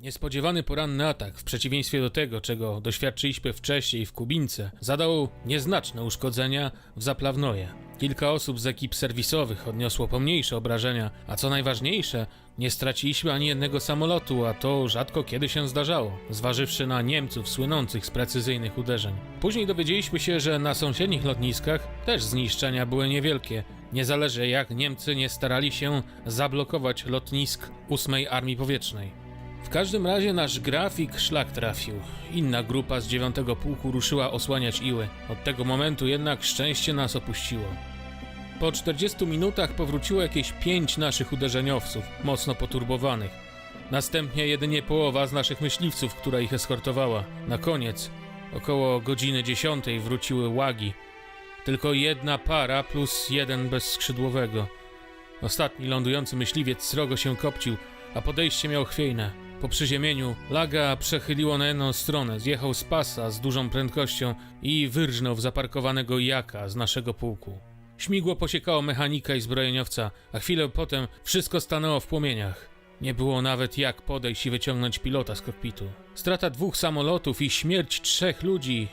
Niespodziewany poranny atak, w przeciwieństwie do tego, czego doświadczyliśmy wcześniej w Kubince, zadał nieznaczne uszkodzenia w Zaplawnoje. Kilka osób z ekip serwisowych odniosło pomniejsze obrażenia, a co najważniejsze, nie straciliśmy ani jednego samolotu, a to rzadko kiedy się zdarzało, zważywszy na Niemców słynących z precyzyjnych uderzeń. Później dowiedzieliśmy się, że na sąsiednich lotniskach też zniszczenia były niewielkie, nie zależy jak Niemcy nie starali się zablokować lotnisk 8 Armii Powietrznej. W każdym razie nasz grafik szlak trafił. Inna grupa z 9 pułku ruszyła osłaniać Iły. Od tego momentu jednak szczęście nas opuściło. Po 40 minutach powróciło jakieś pięć naszych uderzeniowców, mocno poturbowanych. Następnie jedynie połowa z naszych myśliwców, która ich eskortowała. Na koniec, około godziny 10 wróciły łagi. Tylko jedna para plus jeden bez skrzydłowego. Ostatni lądujący myśliwiec srogo się kopcił, a podejście miał chwiejne. Po przyziemieniu Laga przechyliło na jedną stronę, zjechał z pasa z dużą prędkością i wyrżnął w zaparkowanego jaka z naszego pułku. Śmigło posiekało mechanika i zbrojeniowca, a chwilę potem wszystko stanęło w płomieniach. Nie było nawet jak podejść i wyciągnąć pilota z kokpitu. Strata dwóch samolotów i śmierć trzech ludzi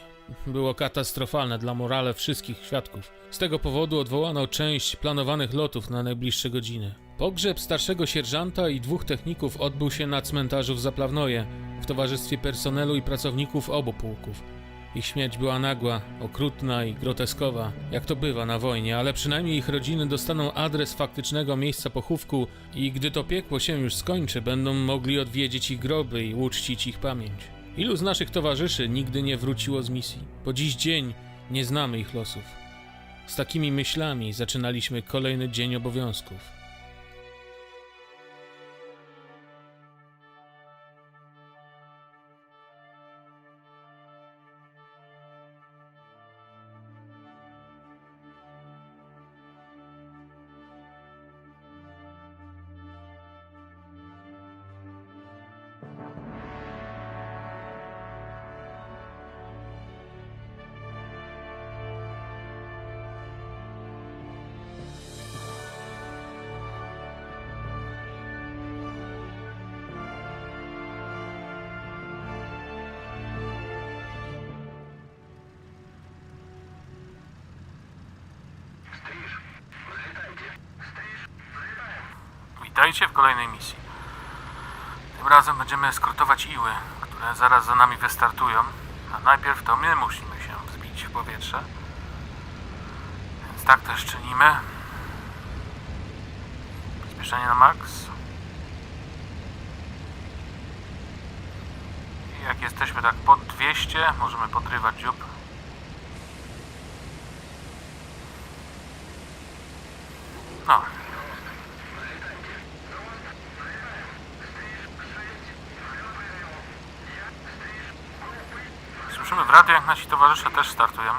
było katastrofalne dla morale wszystkich świadków. Z tego powodu odwołano część planowanych lotów na najbliższe godziny. Pogrzeb starszego sierżanta i dwóch techników odbył się na cmentarzu w Zaplawnoje w towarzystwie personelu i pracowników obu pułków. Ich śmierć była nagła, okrutna i groteskowa, jak to bywa na wojnie, ale przynajmniej ich rodziny dostaną adres faktycznego miejsca pochówku i gdy to piekło się już skończy, będą mogli odwiedzić ich groby i uczcić ich pamięć. Ilu z naszych towarzyszy nigdy nie wróciło z misji? Po dziś dzień nie znamy ich losów. Z takimi myślami zaczynaliśmy kolejny dzień obowiązków. Witajcie w kolejnej misji. Tym razem będziemy skrótować iły, które zaraz za nami wystartują. A najpierw to my musimy się wzbić w powietrze. Więc tak też czynimy. Zbliżenie na maks. Jak jesteśmy tak pod 200, możemy podrywać dziób. Słyszymy w radiu, jak nasi towarzysze też startują.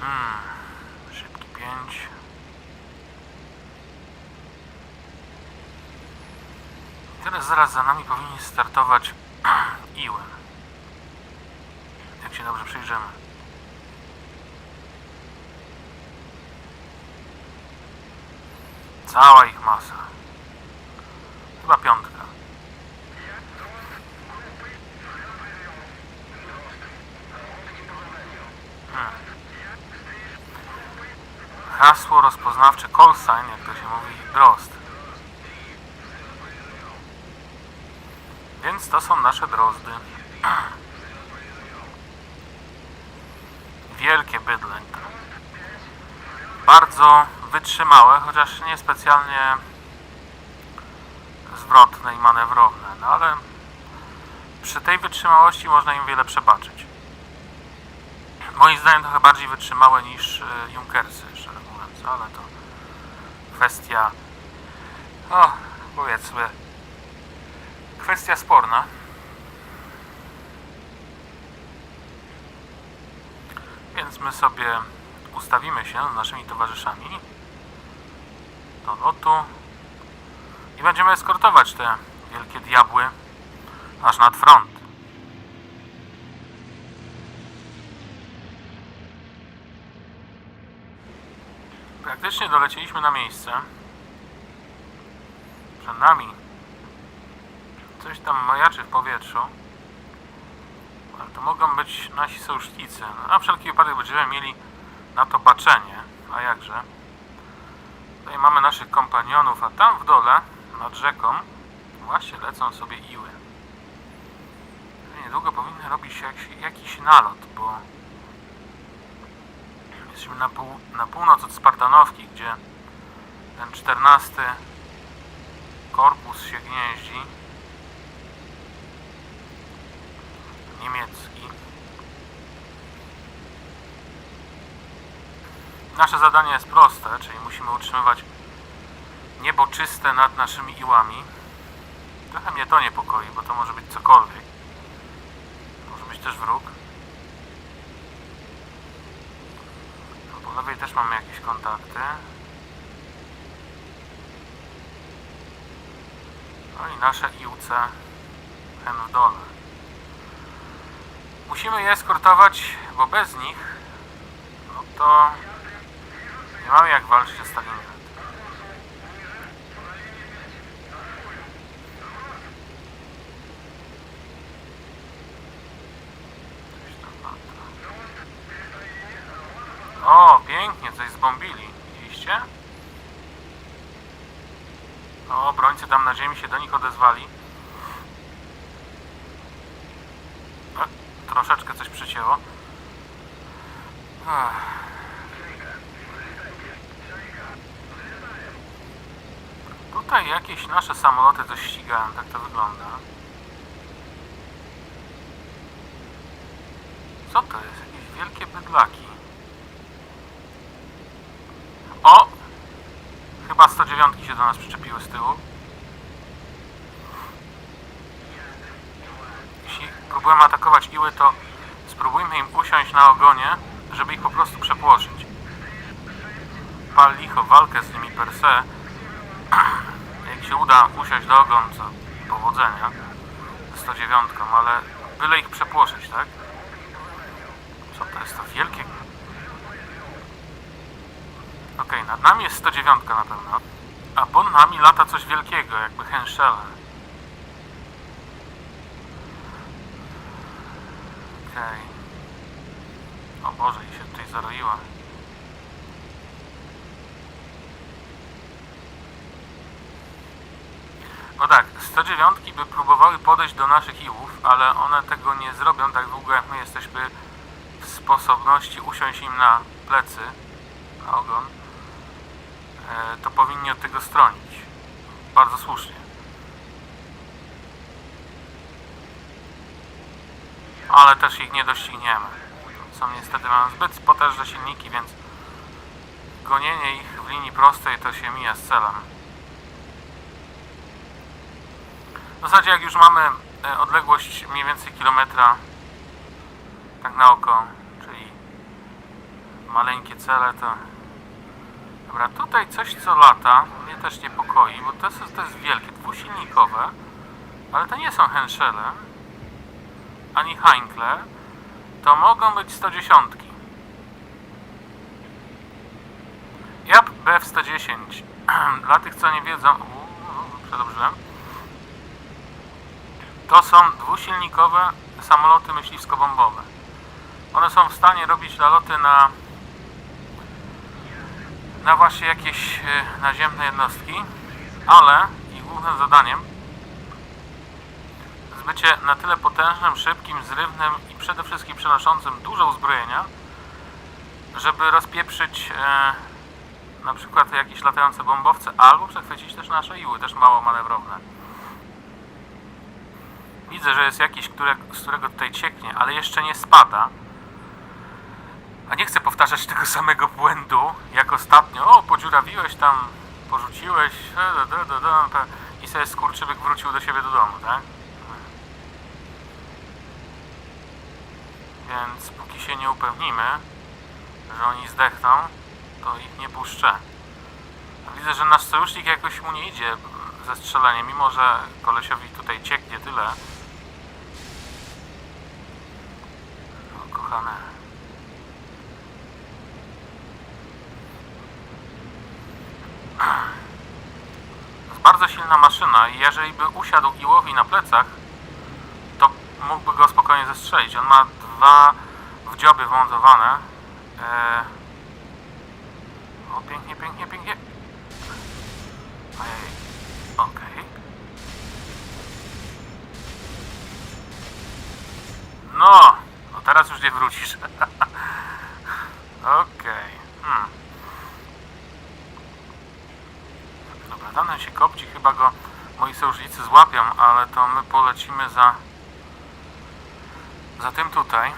Hmm, szybki 5. Teraz zaraz za nami powinien startować Iły. Jak się dobrze przyjrzymy. Cała ich masa. Chyba piątka. Hmm. Hasło rozpoznawcze call sign, jak to się mówi, drost. Więc to są nasze drozdy. Wielkie bydlę. Bardzo wytrzymałe, chociaż nie specjalnie zwrotne i manewrowne, no ale przy tej wytrzymałości można im wiele przebaczyć. Moim zdaniem trochę bardziej wytrzymałe niż y, Junkersy, szczerze mówiąc, ale to kwestia, o, powiedzmy, kwestia sporna. Więc my sobie ustawimy się z naszymi towarzyszami do lotu i będziemy eskortować te wielkie diabły aż nad front. Praktycznie dolecieliśmy na miejsce. Przed nami coś tam majaczy w powietrzu. Ale to mogą być nasi sojusznicy. No, na wszelki wypadek będziemy mieli na to baczenie. A jakże? Tutaj mamy naszych kompanionów, a tam w dole, nad rzeką, właśnie lecą sobie iły. Niedługo powinny robić jakiś, jakiś nalot, bo jesteśmy na, pół, na północ od Spartanowki, gdzie ten 14 korpus się gnieździ. Niemiecki. Nasze zadanie jest proste, czyli musimy utrzymywać niebo czyste nad naszymi iłami. Trochę mnie to niepokoi, bo to może być cokolwiek. Może być też wróg. Po lewej też mamy jakieś kontakty. No i nasze IUC ten w dole. Musimy je eskortować, bo bez nich no to nie mamy jak walczyć o Stalingrad. Coś tam lata. O, pięknie, coś zbombili. Widzieliście? O, obrońcy tam na ziemi się do nich odezwali. E, troszeczkę coś przycięło. Tutaj jakieś nasze samoloty coś ścigają, tak to wygląda. Co to jest? Jakieś wielkie bydlaki. O! Chyba 109 się do nas przyczepiły z tyłu. Próbujemy atakować iły, to spróbujmy im usiąść na ogonie, żeby ich po prostu przepłoszyć. Pal licho walkę z nimi per se. Jak się uda usiąść do ogon, to powodzenia ze 109, ale byle ich przepłoszyć, tak? Co to jest to wielkie Okej, nad nami jest 109 na pewno. A pod nami lata coś wielkiego, jakby Henschele. Okej. O Boże, i się tutaj zaroiła. No tak, 109 by próbowały podejść do naszych iłów, ale one tego nie zrobią tak długo, jak my jesteśmy w sposobności usiąść im na plecy, na ogon e, to powinni od tego stronić. Bardzo słusznie. Ale też ich nie dościgniemy. Są niestety mają zbyt potężne silniki, więc gonienie ich w linii prostej to się mija z celem. W zasadzie jak już mamy e, odległość mniej więcej kilometra tak na oko, czyli maleńkie cele, to Dobra, tutaj coś co lata mnie też niepokoi, bo to jest, to jest wielkie, dwusilnikowe, ale to nie są Henschele, ani Heinkle, to mogą być 110. Ja BF-110, dla tych co nie wiedzą, uuu, przedobrzyłem, to są dwusilnikowe samoloty myśliwsko-bombowe. One są w stanie robić naloty na na właśnie jakieś e, naziemne jednostki, ale ich głównym zadaniem jest bycie na tyle potężnym, szybkim, zrywnym i przede wszystkim przenoszącym dużo uzbrojenia, żeby rozpieprzyć e, na przykład jakieś latające bombowce albo przechwycić też nasze iły, też mało manewrowne. Widzę, że jest jakiś, które, z którego tutaj cieknie, ale jeszcze nie spada. A nie chcę powtarzać tego samego błędu, jak ostatnio. O, podziurawiłeś tam, porzuciłeś e, da, da, da, da, i sobie skurczybyk wrócił do siebie do domu, tak? Więc póki się nie upewnimy, że oni zdechną, to ich nie puszczę. Widzę, że nasz sojusznik jakoś mu nie idzie ze strzelaniem, mimo że kolesiowi tutaj cieknie tyle. No, kochane. Jest bardzo silna maszyna i jeżeli by usiadł Iłowi na plecach, mógłby go spokojnie zestrzelić. On ma dwa wdzioby wmontowane. E... O, pięknie, pięknie, pięknie. Ojej. Okej. No, no teraz już nie wrócisz. Okej. Hmm. Dobra, dane się kopci, chyba go moi sojusznicy złapią, ale to my polecimy za za tym tutaj.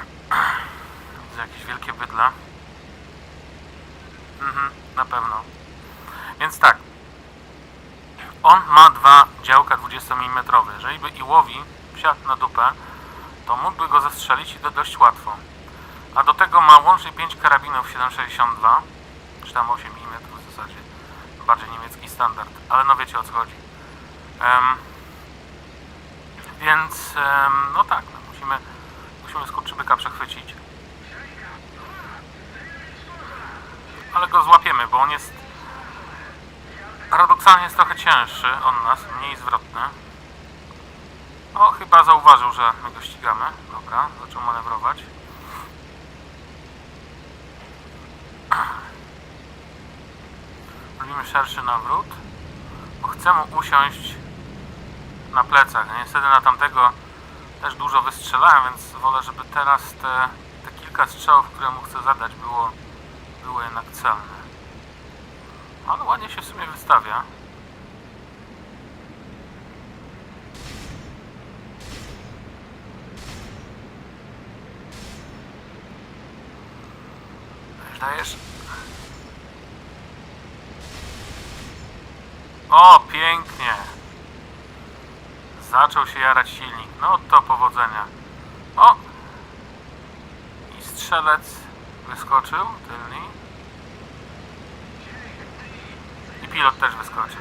Widzę jakieś wielkie bydle. Mhm, na pewno. Więc tak. On ma dwa działka 20 mm. Jeżeli by i łowi wsiadł na dupę, to mógłby go zastrzelić i to dość łatwo. A do tego ma łącznie 5 karabinów 7,62 czy tam 8 mm w zasadzie. Bardziej niemiecki standard, ale no wiecie o co chodzi. Em, więc em, no tak, no musimy, musimy skurczybyka przechwycić. Ale go złapiemy, bo on jest paradoksalnie jest trochę cięższy od nas, mniej zwrotny. O, chyba zauważył, że my go ścigamy. Dobra, zaczął manewrować. Robimy szerszy nawrót, bo chcę mu usiąść na plecach. Niestety na tamtego też dużo wystrzelałem, więc wolę, żeby teraz te, te kilka strzałów, które mu chcę zadać, było, było jednak celne. Ale ładnie się w sumie wystawia. Dajesz. O, pięknie. Zaczął się jarać silnik. No O! I strzelec wyskoczył, tylny. I pilot też wyskoczył.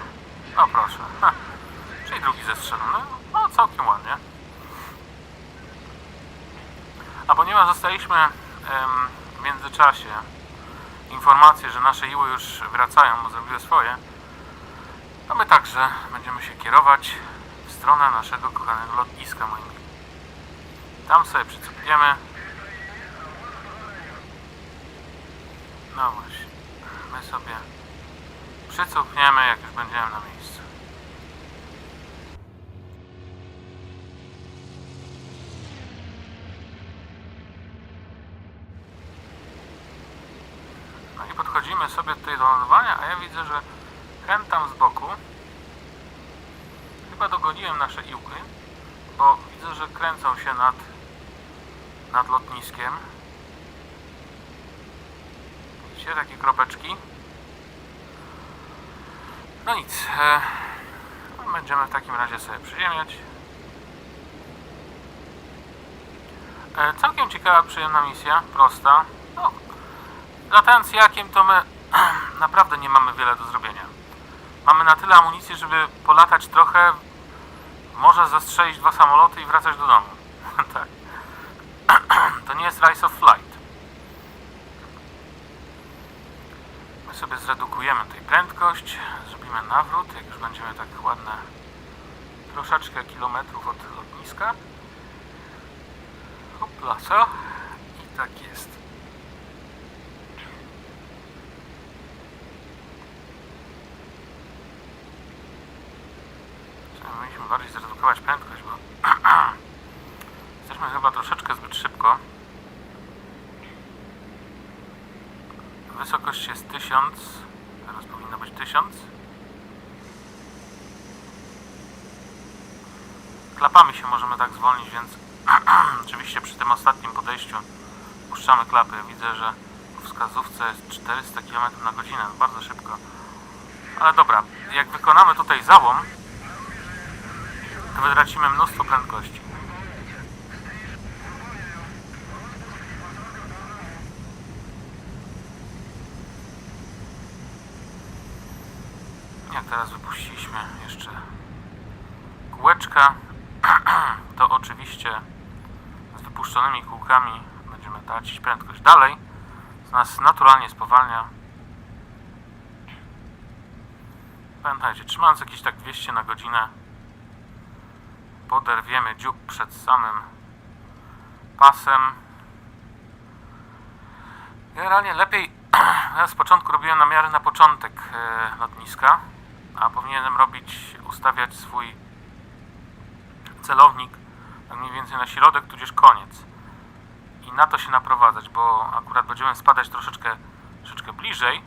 O proszę. Ha. Czyli drugi zestrzelony. No całkiem ładnie. A ponieważ zostaliśmy em, w międzyczasie informacje, że nasze iły już wracają, bo zrobiły swoje, to my także będziemy się kierować w stronę naszego kochanego lotniska, moi mili. Tam sobie przycupniemy. No właśnie. My sobie przycupniemy, jak już będziemy na miejscu. No i podchodzimy sobie tutaj do lądowania, a ja widzę, że hen tam z boku chyba dogoniłem nasze iłky, bo widzę, że kręcą się nad, nad lotniskiem. Widzicie, takie kropeczki. No nic, e, będziemy w takim razie sobie przyziemiać. E, całkiem ciekawa, przyjemna misja, prosta. No, latając jakiem to my naprawdę nie mamy wiele do zrobienia. Mamy na tyle amunicji, żeby polatać trochę, może zastrzelić dwa samoloty i wracać do domu. tak. To nie jest Rise of Flight. My sobie zredukujemy tutaj prędkość, zrobimy nawrót, jak już będziemy tak ładne troszeczkę kilometrów od lotniska. Hopla, co? I tak jest. Mieliśmy bardziej zredukować prędkość, bo jesteśmy chyba troszeczkę zbyt szybko. Wysokość jest 1000, teraz 1000. Klapami się możemy tak zwolnić, więc oczywiście przy tym ostatnim podejściu puszczamy klapy. Widzę, że w wskazówce jest 400 km na godzinę, bardzo szybko. Ale dobra, jak wykonamy tutaj załom, to wytracimy mnóstwo prędkości. Jak teraz wypuściliśmy jeszcze kółeczka, to oczywiście z wypuszczonymi kółkami będziemy tracić prędkość. Dalej z nas naturalnie spowalnia. Pamiętajcie, trzymając jakieś tak 200 na godzinę, poderwiemy dziób przed samym pasem. Generalnie lepiej, ja z początku robiłem namiary na początek e, lotniska, a powinienem robić, ustawiać swój celownik tak mniej więcej na środek, tudzież koniec. I na to się naprowadzać, bo akurat będziemy spadać troszeczkę, troszeczkę bliżej.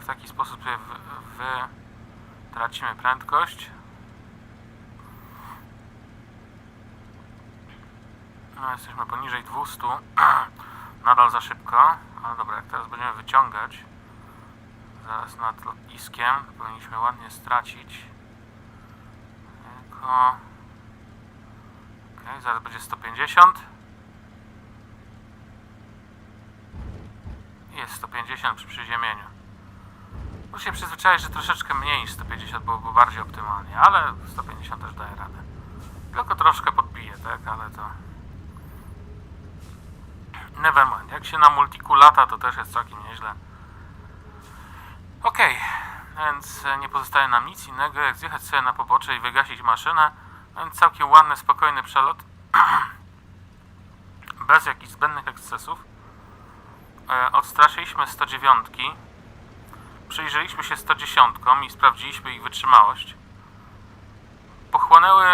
W taki sposób sobie wy, wy tracimy prędkość. No, jesteśmy poniżej 200. Nadal za szybko. Ale dobra, jak teraz będziemy wyciągać zaraz nad lotniskiem, powinniśmy ładnie stracić. Tylko... Okej, zaraz będzie 150. Jest 150 przy przyziemieniu. Muszę się przyzwyczaić, że troszeczkę mniej niż 150 byłoby bardziej optymalnie, ale 150 też daje radę. Tylko troszkę podbije, tak, ale to... Nevermind. Jak się na multiku lata, to też jest całkiem nieźle. Okej, więc e, nie pozostaje nam nic innego, jak zjechać sobie na pobocze i wygasić maszynę. No Więc całkiem ładny, spokojny przelot. Bez jakichś zbędnych ekscesów. E, odstraszyliśmy 109. Przyjrzeliśmy się 110 i sprawdziliśmy ich wytrzymałość. Pochłonęły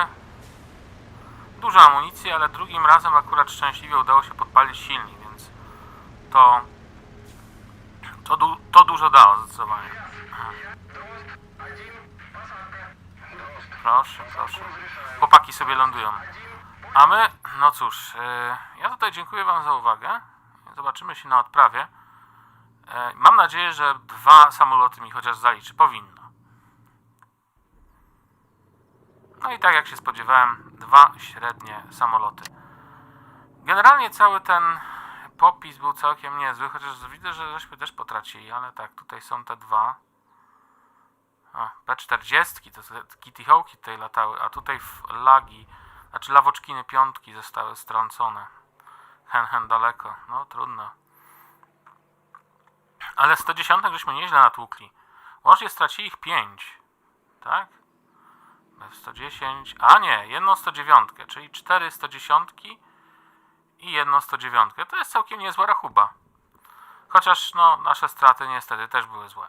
dużo amunicji, ale drugim razem akurat szczęśliwie udało się podpalić silnik, więc to to, du- to dużo dało zdecydowanie. Proszę, proszę. Chłopaki sobie lądują. A my, no cóż, yy, ja tutaj dziękuję Wam za uwagę. Zobaczymy się na odprawie. Yy, mam nadzieję, że dwa samoloty mi chociaż zaliczy. Powinno. No i tak jak się spodziewałem, dwa średnie samoloty. Generalnie cały ten popis był całkiem niezły, chociaż widzę, że żeśmy też potracili, ale tak, tutaj są te dwa. A, P40, to Kitty Hawki tutaj latały, a tutaj lagi, znaczy lawoczkiny piątki zostały strącone. Hen, hen daleko, no trudno. Ale 110 żeśmy nieźle natłukli. Łącznie stracili ich 5, tak? F110, a nie, jedną 109, czyli 4 110 i jedną 109. To jest całkiem niezła rachuba. Chociaż no, nasze straty niestety też były złe.